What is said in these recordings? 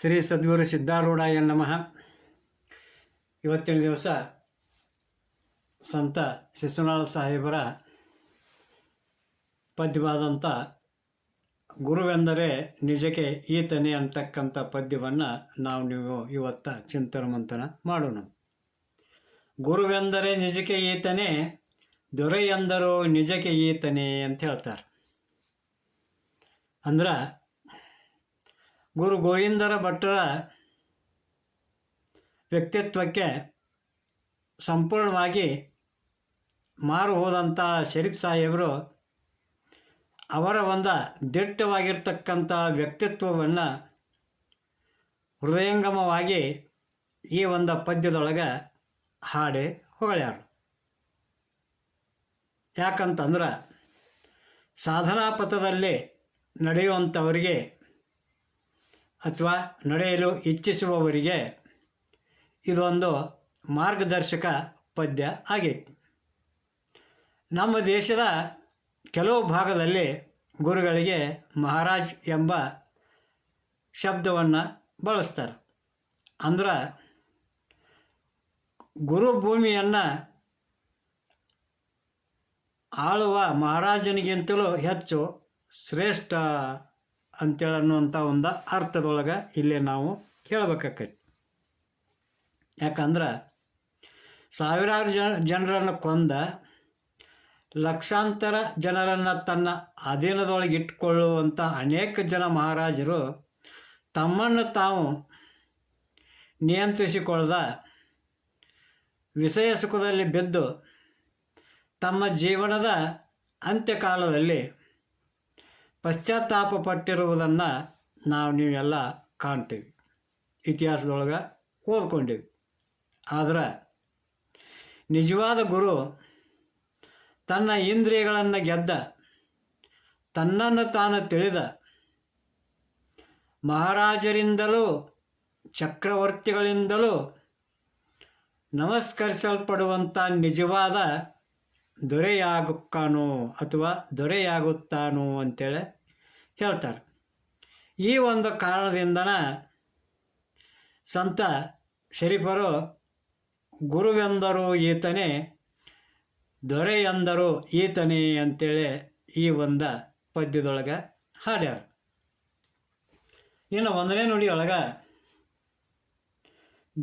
ಶ್ರೀ ಸದ್ಗುರು ಸಿದ್ಧಾರೂಢಾಯ ನಮಃ. ಇವತ್ತಿನ ದಿವಸ ಸಂತ ಶಿಶುನಾಳ ಸಾಹೇಬರ ಪದ್ಯವಾದಂಥ ಗುರುವೆಂದರೆ ನಿಜಕ್ಕೆ ಈತನೇ ಅಂತಕ್ಕಂಥ ಪದ್ಯವನ್ನು ನಾವು ನೀವು ಇವತ್ತ ಚಿಂತನ ಮಂಥನ ಮಾಡೋಣ. ಗುರುವೆಂದರೆ ನಿಜಕ್ಕೆ ಈತನೇ ದೊರೆ ಎಂದರು ನಿಜಕ್ಕೆ ಈತನೇ ಅಂತ ಹೇಳ್ತಾರೆ. ಅಂದ್ರೆ ಗುರು ಗೋವಿಂದರ ಭಟ್ಟರ ವ್ಯಕ್ತಿತ್ವಕ್ಕೆ ಸಂಪೂರ್ಣವಾಗಿ ಮಾರು ಹೋದಂಥ ಶರೀಫ್ ಸಾಹೇಬರು ಅವರ ಒಂದು ದಿಟ್ಟವಾಗಿರ್ತಕ್ಕಂಥ ವ್ಯಕ್ತಿತ್ವವನ್ನು ಹೃದಯಂಗಮವಾಗಿ ಈ ಒಂದು ಪದ್ಯದೊಳಗೆ ಹಾಡಿ ಹೊಗಳ್ಯಾರು. ಯಾಕಂತಂದ್ರೆ ಸಾಧನಾ ಪಥದಲ್ಲಿ ನಡೆಯುವಂಥವರಿಗೆ ಅಥವಾ ನಡೆಯಲು ಇಚ್ಛಿಸುವವರಿಗೆ ಇದೊಂದು ಮಾರ್ಗದರ್ಶಕ ಪದ್ಯ ಆಗೈತಿ. ನಮ್ಮ ದೇಶದ ಕೆಲವು ಭಾಗದಲ್ಲಿ ಗುರುಗಳಿಗೆ ಮಹಾರಾಜ್ ಎಂಬ ಶಬ್ದವನ್ನು ಬಳಸ್ತಾರೆ. ಅಂದ್ರೆ ಗುರು ಭೂಮಿಯನ್ನು ಆಳುವ ಮಹಾರಾಜನಿಗಿಂತಲೂ ಹೆಚ್ಚು ಶ್ರೇಷ್ಠ ಅಂತೇಳಿ ಅನ್ನುವಂಥ ಒಂದು ಅರ್ಥದೊಳಗೆ ಇಲ್ಲಿ ನಾವು ಕೇಳಬೇಕಾಕೈತಿ. ಯಾಕಂದ್ರೆ ಸಾವಿರಾರು ಜನ, ಜನರನ್ನು ಕೊಂದ ಲಕ್ಷಾಂತರ ಜನರನ್ನು ತನ್ನ ಅಧೀನದೊಳಗೆ ಇಟ್ಟುಕೊಳ್ಳುವಂಥ ಅನೇಕ ಜನ ಮಹಾರಾಜರು ತಮ್ಮನ್ನು ತಾವು ನಿಯಂತ್ರಿಸಿಕೊಳ್ಳದ ವಿಷಯ ಸುಖದಲ್ಲಿ ಬಿದ್ದು ತಮ್ಮ ಜೀವನದ ಅಂತ್ಯಕಾಲದಲ್ಲಿ ಪಶ್ಚಾತ್ತಾಪ ಪಟ್ಟಿರುವುದನ್ನು ನಾವು ನೀವೆಲ್ಲ ಕಾಣ್ತೀವಿ. ಇತಿಹಾಸದೊಳಗೆ ಓದ್ಕೊಂಡೀವಿ. ಆದ್ರೆ ನಿಜವಾದ ಗುರು ತನ್ನ ಇಂದ್ರಿಯಗಳನ್ನು ಗೆದ್ದ, ತನ್ನನ್ನು ತಾನು ತಿಳಿದ, ಮಹಾರಾಜರಿಂದಲೂ ಚಕ್ರವರ್ತಿಗಳಿಂದಲೂ ನಮಸ್ಕರಿಸಲ್ಪಡುವಂಥ ನಿಜವಾದ ದೊರೆಯಾಗುತ್ತಾನೋ ಅಥವಾ ದೊರೆಯಾಗುತ್ತಾನೋ ಅಂತೇಳಿ ಹೇಳ್ತಾರೆ. ಈ ಒಂದು ಕಾರಣದಿಂದನ ಸಂತ ಶರೀಫರು, ಗುರುವೆಂದರು ಈತನೇ ದೊರೆ ಎಂದರು ಈತನೇ ಅಂತೇಳಿ ಈ ಒಂದು ಪದ್ಯದೊಳಗೆ ಹಾಡ್ಯಾರ. ಇನ್ನು ಒಂದನೇ ನುಡಿಯೊಳಗೆ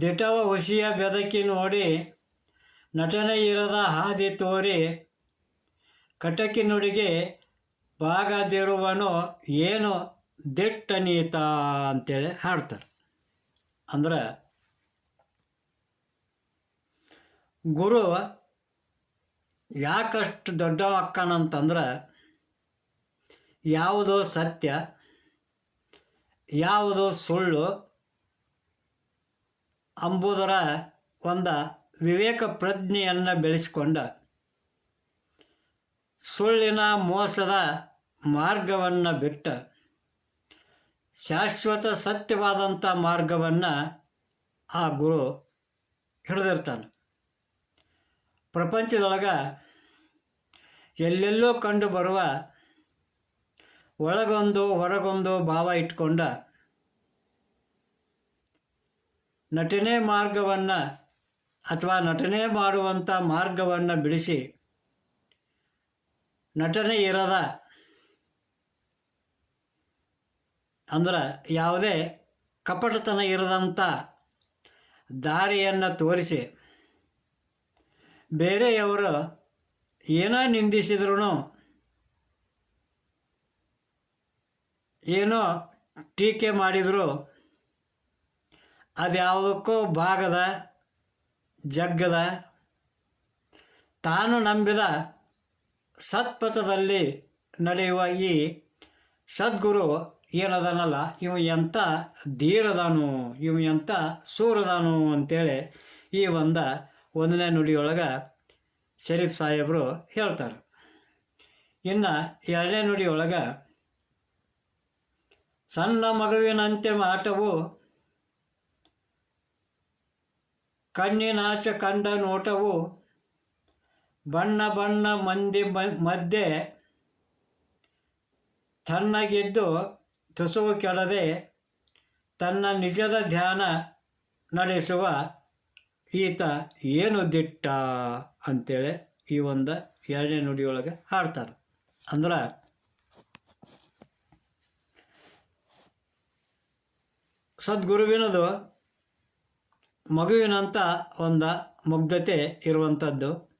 ದಿಟವ ಹುಸಿಯ ಬೆದಕಿ ನೋಡಿ ನಟನೆ ಇರದ ಹಾದಿ ತೋರಿ ಕಟಕಿ ನುಡಿಗೆ ಬಾಗದಿರುವನು ಏನು ದಿಟ್ಟನೀತ ಅಂತೇಳಿ ಹಾಡ್ತಾರೆ. ಅಂದ್ರೆ ಗುರು ಯಾಕಷ್ಟು ದೊಡ್ಡ ಅಕ್ಕನಂತಂದ್ರೆ ಯಾವುದೋ ಸತ್ಯ, ಯಾವುದೋ ಸುಳ್ಳು ಅಂಬುದರ ಒಂದು ವಿವೇಕ ಪ್ರಜ್ಞೆಯನ್ನು ಬೆಳೆಸಿಕೊಂಡ ಸುಳ್ಳಿನ ಮೋಸದ ಮಾರ್ಗವನ್ನು ಬಿಟ್ಟ ಶಾಶ್ವತ ಸತ್ಯವಾದಂಥ ಮಾರ್ಗವನ್ನು ಆ ಗುರು ಹಿಡಿದಿರ್ತಾನೆ. ಪ್ರಪಂಚದೊಳಗೆ ಎಲ್ಲೆಲ್ಲೋ ಕಂಡು ಬರುವ ಒಳಗೊಂದು ಹೊರಗೊಂದು ಭಾವ ಇಟ್ಕೊಂಡ ನಟನೆ ಮಾರ್ಗವನ್ನು ಅಥವಾ ನಟನೆ ಮಾಡುವಂಥ ಮಾರ್ಗವನ್ನು ಬಿಡಿಸಿ ನಟನೆ ಇರದ ಅಂದ್ರೆ ಯಾವುದೇ ಕಪಟತನ ಇರದಂಥ ದಾರಿಯನ್ನು ತೋರಿಸಿ ಬೇರೆಯವರು ಏನೋ ನಿಂದಿಸಿದ್ರೂ ಏನೋ ಟೀಕೆ ಮಾಡಿದರೂ ಅದ್ಯಾವುದಕ್ಕೂ ಭಾಗದ ಜಗ್ಗದ. ತಾನು ನಂಬಿದ ಸತ್ಪಥದಲ್ಲಿ ನಡೆಯುವ ಈ ಸದ್ಗುರು ಏನದನಲ್ಲ, ಇವ ಎಂಥ ಧೀರದಾನು, ಇವ ಎಂಥ ಸೂರದಾನು ಅಂತೇಳಿ ಈ ಒಂದು ಒಂದನೇ ನುಡಿಯೊಳಗೆ ಶರೀಫ್ ಸಾಹೇಬರು ಹೇಳ್ತಾರೆ. ಇನ್ನು ಎರಡನೇ ನುಡಿಯೊಳಗೆ, ಸಣ್ಣ ಮಗುವಿನಂತೆ ಮಾಟವು ಕಣ್ಣಿನಾಚ ಕಂಡ ನೋಟವು ಬಣ್ಣ ಬಣ್ಣ ಮಂದಿ ಮಧ್ಯೆ ತನ್ನಗೆದ್ದು ತುಸುವು ಕೆಡದೆ ತನ್ನ ನಿಜದ ಧ್ಯಾನ ನಡೆಸುವ ಈತ ಏನು ದಿಟ್ಟ ಅಂತೇಳಿ ಈ ಒಂದು ಎರಡನೇ ನುಡಿಯೊಳಗೆ ಹಾಡ್ತಾರೆ. ಅಂದ್ರೆ ಸದ್ಗುರುವಿನದು ಮಗುವಿನಂಥ ಒಂದು ಮುಗ್ಧತೆ ಇರುವಂಥದ್ದು.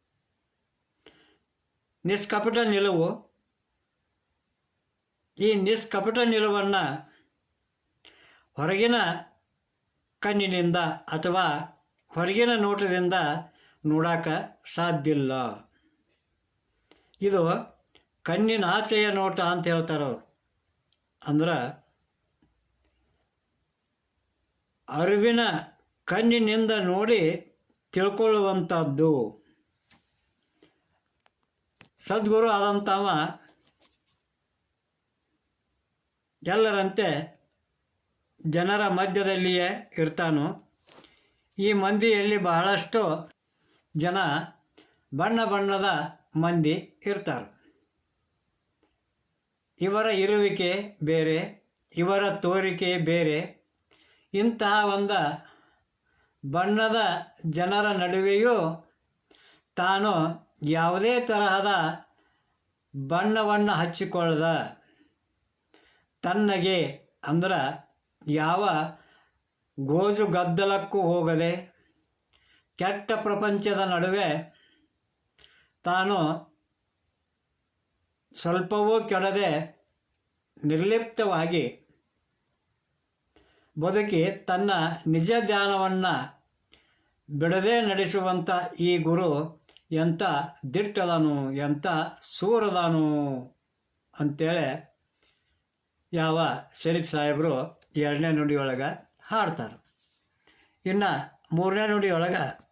ನಿಷ್ಕಪಟ ನಿಲುವು. ಈ ನಿಷ್ಕಪಟ ನಿಲುವನ್ನು ಹೊರಗಿನ ಕಣ್ಣಿನಿಂದ ಅಥವಾ ಹೊರಗಿನ ನೋಟದಿಂದ ನೋಡಾಕ ಇಲ್ಲ ಇದು ಕಣ್ಣಿನ ಆಚೆಯ ನೋಟ ಅಂತ ಹೇಳ್ತಾರೆ. ಅವರು ಅಂದ್ರೆ ಅರಿವಿನ ಕಣ್ಣಿನಿಂದ ನೋಡಿ ತಿಳ್ಕೊಳ್ಳುವಂಥದ್ದು. ಸದ್ಗುರು ಆದಂಥವ ಎಲ್ಲರಂತೆ ಜನರ ಮಧ್ಯದಲ್ಲಿಯೇ ಇರ್ತಾನೋ. ಈ ಮಂದಿಯಲ್ಲಿ ಬಹಳಷ್ಟು ಜನ ಬಣ್ಣ ಬಣ್ಣದ ಮಂದಿ ಇರ್ತಾರೆ. ಇವರ ಇರುವಿಕೆ ಬೇರೆ, ಇವರ ತೋರಿಕೆ ಬೇರೆ. ಇಂತಹ ಒಂದು ಬಣ್ಣದ ಜನರ ನಡುವೆಯೂ ತಾನು ಯಾವುದೇ ತರಹದ ಬಣ್ಣವನ್ನು ಹಚ್ಚಿಕೊಳ್ಳದ. ತನ್ನಗೆ ಅಂದ್ರೆ ಯಾವ ಗೋಜು ಗದ್ದಲಕ್ಕೂ ಹೋಗದೆ ಕೆಟ್ಟ ಪ್ರಪಂಚದ ನಡುವೆ ತಾನು ಸ್ವಲ್ಪವೂ ಕೆಡದೆ ನಿರ್ಲಿಪ್ತವಾಗಿ ಬದುಕಿ ತನ್ನ ನಿಜ ಧ್ಯಾನವನ್ನು ಬಿಡದೆ ನಡೆಸುವಂಥ ಈ ಗುರು ಎಂಥ ದಿಟ್ಟದನು ಎಂಥ ಸೂರದನು ಅಂತೇಳಿ ಯಾವ ಶರೀಫ್ ಸಾಹೇಬರು ಎರಡನೇ ನುಡಿಯೊಳಗೆ ಹಾಡ್ತಾರೆ. ಇನ್ನು ಮೂರನೇ ನುಡಿಯೊಳಗೆ,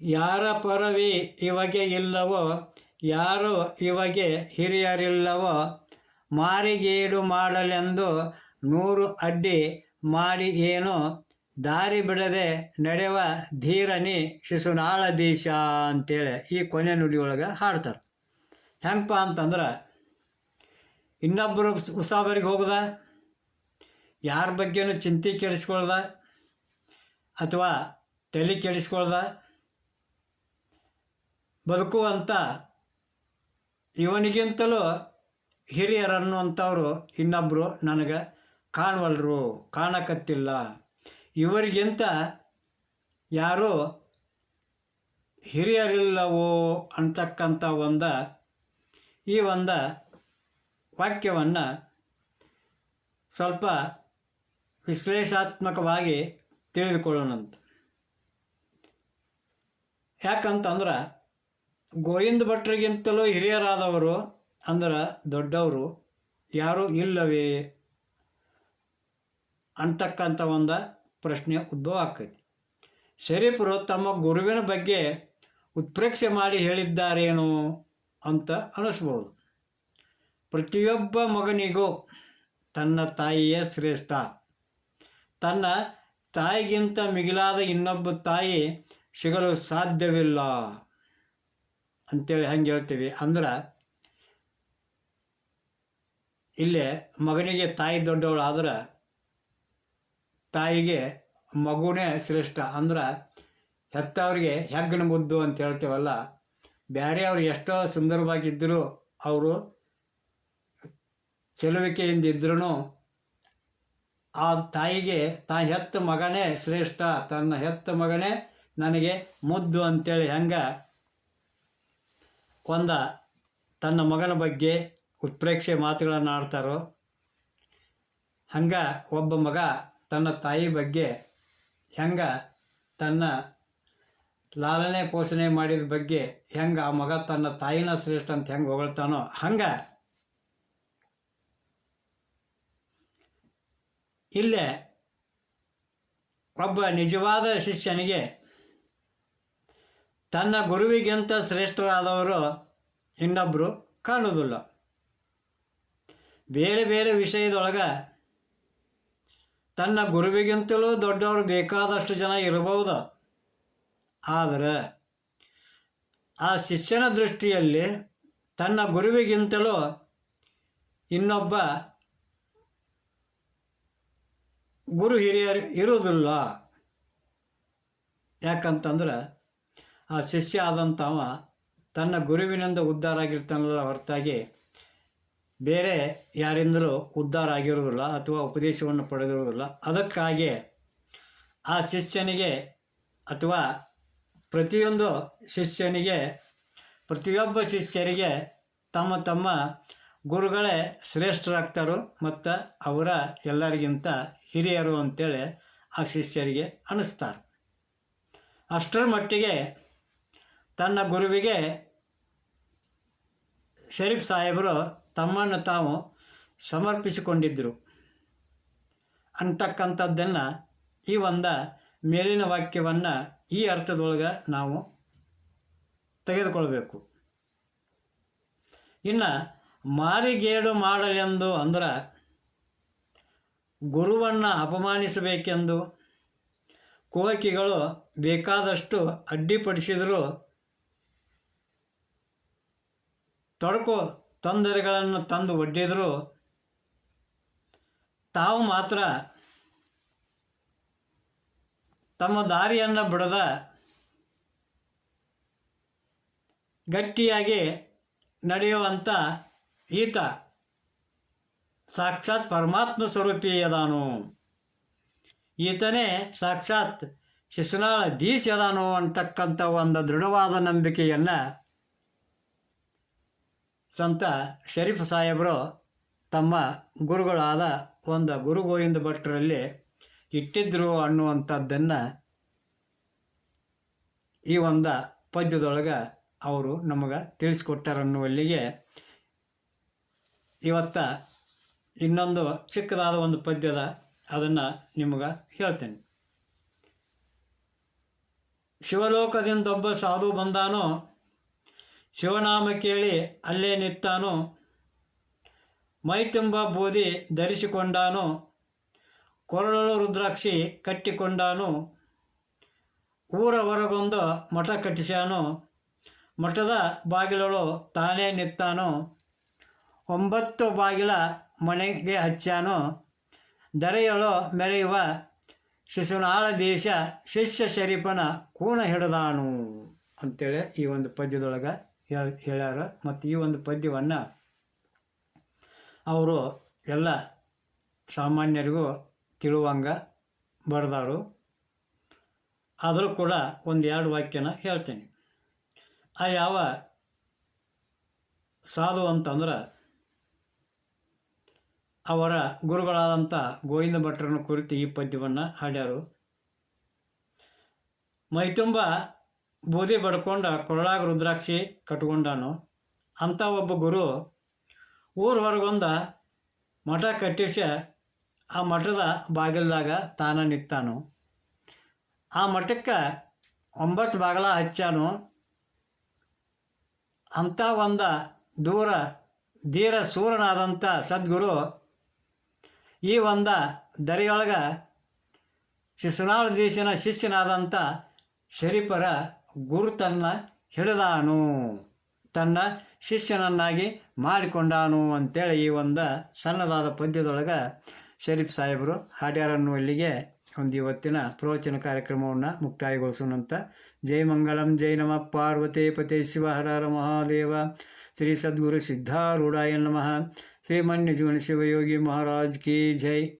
ಯಾರ ಪರವಿ ಇವಾಗೆ ಇಲ್ಲವೋ, ಯಾರು ಇವಾಗೆ ಹಿರಿಯರಿಲ್ಲವೋ, ಮಾರಿಗೇಡು ಮಾಡಲೆಂದು ನೂರು ಅಡ್ಡಿ ಮಾಡಿ ಏನು? ದಾರಿ ಬಿಡದೆ ನಡೆವ ಧೀರನಿ ಶಿಶುನಾಳ ದೇಶ ಅಂತೇಳಿ ಈ ಕೊನೆ ನುಡಿಯೊಳಗೆ ಹಾಡ್ತಾರೆ. ಹೆಂಗಪ್ಪ ಅಂತಂದ್ರೆ ಇನ್ನೊಬ್ಬರು ಉಸಾಬರಿಗೆ ಹೋಗದ? ಯಾರ ಬಗ್ಗೆನೂ ಚಿಂತೆ ಕೆಡಿಸ್ಕೊಳ್ದ? ಅಥವಾ ತಲೆ ಕೆಡಿಸ್ಕೊಳ್ದ? ಬದುಕುವಂಥ ಇವನಿಗಿಂತಲೂ ಹಿರಿಯರನ್ನುವಂಥವ್ರು ಇನ್ನೊಬ್ಬರು ನನಗೆ ಕಾಣವಲ್ರು, ಕಾಣಕತ್ತಿಲ್ಲ. ಇವರಿಗಿಂತ ಯಾರೋ ಹಿರಿಯರಿಲ್ಲವೋ ಅಂತಕ್ಕಂಥ ಒಂದು, ಈ ಒಂದು ವಾಕ್ಯವನ್ನು ಸ್ವಲ್ಪ ವಿಶ್ಲೇಷಾತ್ಮಕವಾಗಿ ತಿಳಿದುಕೊಳ್ಳೋಣಂತ. ಯಾಕಂತಂದ್ರೆ ಗೋವಿಂದ ಭಟ್ರಿಗಿಂತಲೂ ಹಿರಿಯರಾದವರು ಅಂದ್ರೆ ದೊಡ್ಡವರು ಯಾರೂ ಇಲ್ಲವೇ? ಅಂತಕ್ಕಂಥ ಒಂದು ಪ್ರಶ್ನೆ ಉದ್ಭವ ಆಗ್ತೈತಿ ಶರೀಫರು ತಮ್ಮ ಗುರುವಿನ ಬಗ್ಗೆ ಉತ್ಪ್ರೇಕ್ಷೆ ಮಾಡಿ ಹೇಳಿದ್ದಾರೇನು ಅಂತ ಅನಿಸ್ಬೋದು. ಪ್ರತಿಯೊಬ್ಬ ಮಗನಿಗೂ ತನ್ನ ತಾಯಿಯೇ ಶ್ರೇಷ್ಠ. ತನ್ನ ತಾಯಿಗಿಂತ ಮಿಗಿಲಾದ ಇನ್ನೊಬ್ಬ ತಾಯಿ ಸಿಗಲು ಸಾಧ್ಯವಿಲ್ಲ ಅಂತೇಳಿ ಹಂಗೆ ಹೇಳ್ತೀವಿ ಅಂದ್ರೆ, ಇಲ್ಲೇ ಮಗನಿಗೆ ತಾಯಿ ದೊಡ್ಡವಳು ಆದ್ರೆ ತಾಯಿಗೆ ಮಗುನೇ ಶ್ರೇಷ್ಠ. ಅಂದ್ರೆ ಹೆತ್ತವ್ರಿಗೆ ಹೆಗ್ಗಣ ಮುದ್ದು ಅಂತ ಹೇಳ್ತೇವಲ್ಲ ಬೇರೆಯವ್ರು ಎಷ್ಟೋ ಸುಂದರವಾಗಿದ್ದರೂ ಅವರು ಚೆಲುವಿಕೆಯಿಂದ ಇದ್ರೂ ಆ ತಾಯಿಗೆ, ತಾ ಹೆತ್ತ ಮಗನೇ ಶ್ರೇಷ್ಠ, ತನ್ನ ಹೆತ್ತ ಮಗನೇ ನನಗೆ ಮುದ್ದು ಅಂತೇಳಿ ಹೆಂಗೆ ಒಂದ ತನ್ನ ಮಗನ ಬಗ್ಗೆ ಉತ್ಪ್ರೇಕ್ಷೆ ಮಾತುಗಳನ್ನು ಆಡ್ತಾರೋ ಹಂಗೆ ಒಬ್ಬ ಮಗ ತನ್ನ ತಾಯಿ ಬಗ್ಗೆ ಹೆಂಗೆ ತನ್ನ ಲಾಲನೆ ಪೋಷಣೆ ಮಾಡಿದ ಬಗ್ಗೆ ಹೆಂಗೆ ಆ ಮಗ ತನ್ನ ತಾಯಿನ ಶ್ರೇಷ್ಠ ಅಂತ ಹೆಂಗೆ ಹೊಗಳ್ತಾನೋ ಹಂಗೆ ಇಲ್ಲೇ ಒಬ್ಬ ನಿಜವಾದ ಶಿಷ್ಯನಿಗೆ ತನ್ನ ಗುರುವಿಗಿಂತ ಶ್ರೇಷ್ಠರಾದವರು ಇನ್ನೊಬ್ಬರು ಕಾಣುವುದಿಲ್ಲ. ಬೇರೆ ಬೇರೆ ವಿಷಯದೊಳಗೆ ತನ್ನ ಗುರುವಿಗಿಂತಲೂ ದೊಡ್ಡವರು ಬೇಕಾದಷ್ಟು ಜನ ಇರಬಹುದು? ಆದರೆ, ಆ ಶಿಷ್ಯನ ದೃಷ್ಟಿಯಲ್ಲಿ ತನ್ನ ಗುರುವಿಗಿಂತಲೂ ಇನ್ನೊಬ್ಬ ಗುರು ಹಿರಿಯರು ಇರುವುದಿಲ್ಲ. ಯಾಕಂತಂದ್ರೆ, ಆ ಶಿಷ್ಯ ಆದಂಥವ ತನ್ನ ಗುರುವಿನಿಂದ ಉದ್ಧಾರ ಆಗಿರ್ತಾನಲ್ಲ ಹೊರತಾಗಿ ಬೇರೆ ಯಾರಿಂದಲೂ ಉದ್ಧಾರ ಆಗಿರುವುದಿಲ್ಲ ಅಥವಾ ಉಪದೇಶವನ್ನು ಪಡೆದಿರುವುದಿಲ್ಲ. ಅದಕ್ಕಾಗಿ ಆ ಶಿಷ್ಯನಿಗೆ ಅಥವಾ ಪ್ರತಿಯೊಂದು ಶಿಷ್ಯನಿಗೆ, ಪ್ರತಿಯೊಬ್ಬ ಶಿಷ್ಯರಿಗೆ ತಮ್ಮ ತಮ್ಮ ಗುರುಗಳೇ ಶ್ರೇಷ್ಠರಾಗ್ತಾರೋ ಮತ್ತು ಅವರ ಎಲ್ಲರಿಗಿಂತ ಹಿರಿಯರು ಅಂತೇಳಿ ಆ ಶಿಷ್ಯರಿಗೆ ಅನ್ನಿಸ್ತಾರೆ. ಅಷ್ಟರ ಮಟ್ಟಿಗೆ ತನ್ನ ಗುರುವಿಗೆ ಶರೀಫ್ ಸಾಹೇಬರು ತಮ್ಮನ್ನು ತಾವು ಸಮರ್ಪಿಸಿಕೊಂಡಿದ್ದರು. ಅಂತಕ್ಕಂಥದ್ದನ್ನು ಈ ಒಂದು ಮೇಲಿನ ವಾಕ್ಯವನ್ನು ಈ ಅರ್ಥದೊಳಗೆ ನಾವು ತೆಗೆದುಕೊಳ್ಬೇಕು. ಇನ್ನು ಮಾರಿಗೇಡು ಮಾಡಲೆಂದು ಅಂದ್ರೆ ಗುರುವನ್ನು ಅಪಮಾನಿಸಬೇಕೆಂದು ಕೋಕಿಗಳು ಬೇಕಾದಷ್ಟು ಅಡ್ಡಿಪಡಿಸಿದರೂ ತೊಡಕು ತೊಂದರೆಗಳನ್ನು ತಂದು ಒಡ್ಡಿದರೂ, ತಾವು ಮಾತ್ರ ತಮ್ಮ ದಾರಿಯನ್ನು ಬಿಡದ ಗಟ್ಟಿಯಾಗಿ ನಡೆಯುವಂಥ ಈತ ಸಾಕ್ಷಾತ್ ಪರಮಾತ್ಮ ಸ್ವರೂಪಿಯದಾನು. ಈತನೇ ಸಾಕ್ಷಾತ್ ಶಿಶುನಾಳ ದೀಶ್ ಅದಾನು ಅಂತಕ್ಕಂಥ ಒಂದು ದೃಢವಾದ ನಂಬಿಕೆಯನ್ನು ಸಂತ ಶರೀಫ್ ಸಾಹೇಬರು ತಮ್ಮ ಗುರುಗಳಾದ ಒಂದು ಗುರು ಗೋವಿಂದ ಭಟ್ರಲ್ಲಿ ಇಟ್ಟಿದ್ರು ಅನ್ನುವಂಥದ್ದನ್ನು ಈ ಒಂದು ಪದ್ಯದೊಳಗೆ ಅವರು ನಮಗೆ ತಿಳಿಸ್ಕೊಟ್ಟಾರನ್ನುವಲ್ಲಿಗೆ ಇವತ್ತ ಇನ್ನೊಂದು ಚಿಕ್ಕದಾದ ಒಂದು ಪದ್ಯದ ಅದನ್ನು ನಿಮಗೆ ಹೇಳ್ತೇನೆ. ಶಿವಲೋಕದಿಂದೊಬ್ಬ ಸಾಧು ಬಂದಾನು ಶಿವನಾಮ ಕೇಳಿ ಅಲ್ಲೇ ನಿತ್ತಾನು ಮೈತುಂಬ ಬೂದಿ ಧರಿಸಿಕೊಂಡಾನು. ಕೊರಳಲು ರುದ್ರಾಕ್ಷಿ ಕಟ್ಟಿಕೊಂಡಾನು. ಊರ ಹೊರಗೊಂದು ಮಠ ಕಟ್ಟಿಸ್ಯಾನು. ಮಠದ ಬಾಗಿಲಳು ತಾನೇ ನಿತ್ತಾನು ಒಂಬತ್ತು ಬಾಗಿಲ ಮನೆಗೆ ಹಚ್ಚಾನು ದರೆಯಳು ಮೆರೆಯುವ ಶಿಶುನಾಳ ದೇಶ ಶಿಷ್ಯ ಶರೀಫನ ಕೂಣ ಹಿಡಿದಾನು ಅಂತೇಳಿ ಈ ಒಂದು ಪದ್ಯದೊಳಗೆ ಹೇಳ್, ಹೇಳ್ಯಾರ. ಮತ್ತು ಈ ಒಂದು ಪದ್ಯವನ್ನು ಅವರು ಎಲ್ಲ ಸಾಮಾನ್ಯರಿಗೂ ತಿಳುವಂಗ ಬರೆದಾರು. ಆದರೂ ಕೂಡ ಒಂದು ಎರಡು ವಾಕ್ಯನ ಹೇಳ್ತೀನಿ. ಆ ಯಾವ ಸಾಧು ಅಂತಂದ್ರೆ ಅವರ ಗುರುಗಳಾದಂಥ ಗೋವಿಂದ ಭಟ್ರನ ಕುರಿತು ಈ ಪದ್ಯವನ್ನು ಹಾಡ್ಯಾರು. ಮೈತುಂಬ ಬೂದಿ ಬಡ್ಕೊಂಡ ಕೊರಳಾಗ ರುದ್ರಾಕ್ಷಿ ಕಟ್ಕೊಂಡಾನು. ಅಂಥ ಒಬ್ಬ ಗುರು ಊರ ಹೊರಗೊಂದ ಮಠ ಕಟ್ಟಿಸಿ ಆ ಮಠದ ಬಾಗಿಲ್ದಾಗ ತಾನ ನಿಂತಾನು. ಆ ಮಠಕ್ಕೆ ಒಂಬತ್ತು ಬಾಗಿಲ ಹಚ್ಚಾನು. ಅಂಥ ಒಂದು ದೂರ ಧೀರ ಸೂರನಾದಂಥ ಸದ್ಗುರು ಈ ಒಂದು ದರಿಯೊಳಗೆ ಶಿಶುನಾಳ ದೇಶನ ಶಿಷ್ಯನಾದಂಥ ಶರೀಫರ ಗುರುತನ್ನು ಹಿಡಿದಾನು ತನ್ನ ಶಿಷ್ಯನನ್ನಾಗಿ ಮಾಡಿಕೊಂಡಾನು ಅಂತೇಳಿ ಈ ಒಂದು ಸಣ್ಣದಾದ ಪದ್ಯದೊಳಗೆ ಶರೀಫ್ ಸಾಹೇಬರು ಹಾಡ್ಯಾರನ್ನು ಅನ್ನುವಲ್ಲಿಗೆ ಒಂದು ಇವತ್ತಿನ ಪ್ರವಚನ ಕಾರ್ಯಕ್ರಮವನ್ನು ಮುಕ್ತಾಯಗೊಳಿಸೋಣಂತ ಜೈ ಮಂಗಲಂ, ಜೈ ನಮ ಪಾರ್ವತಿ ಪತೆ ಶಿವ, ಹರ ಮಹಾದೇವ. ಶ್ರೀ ಸದ್ಗುರು ಸಿದ್ಧಾರೂಢಾಯ ನಮಃ. ಶ್ರೀಮನ್ಯ ಜೀವನ ಶಿವಯೋಗಿ ಮಹಾರಾಜ್ ಕಿ ಜೈ.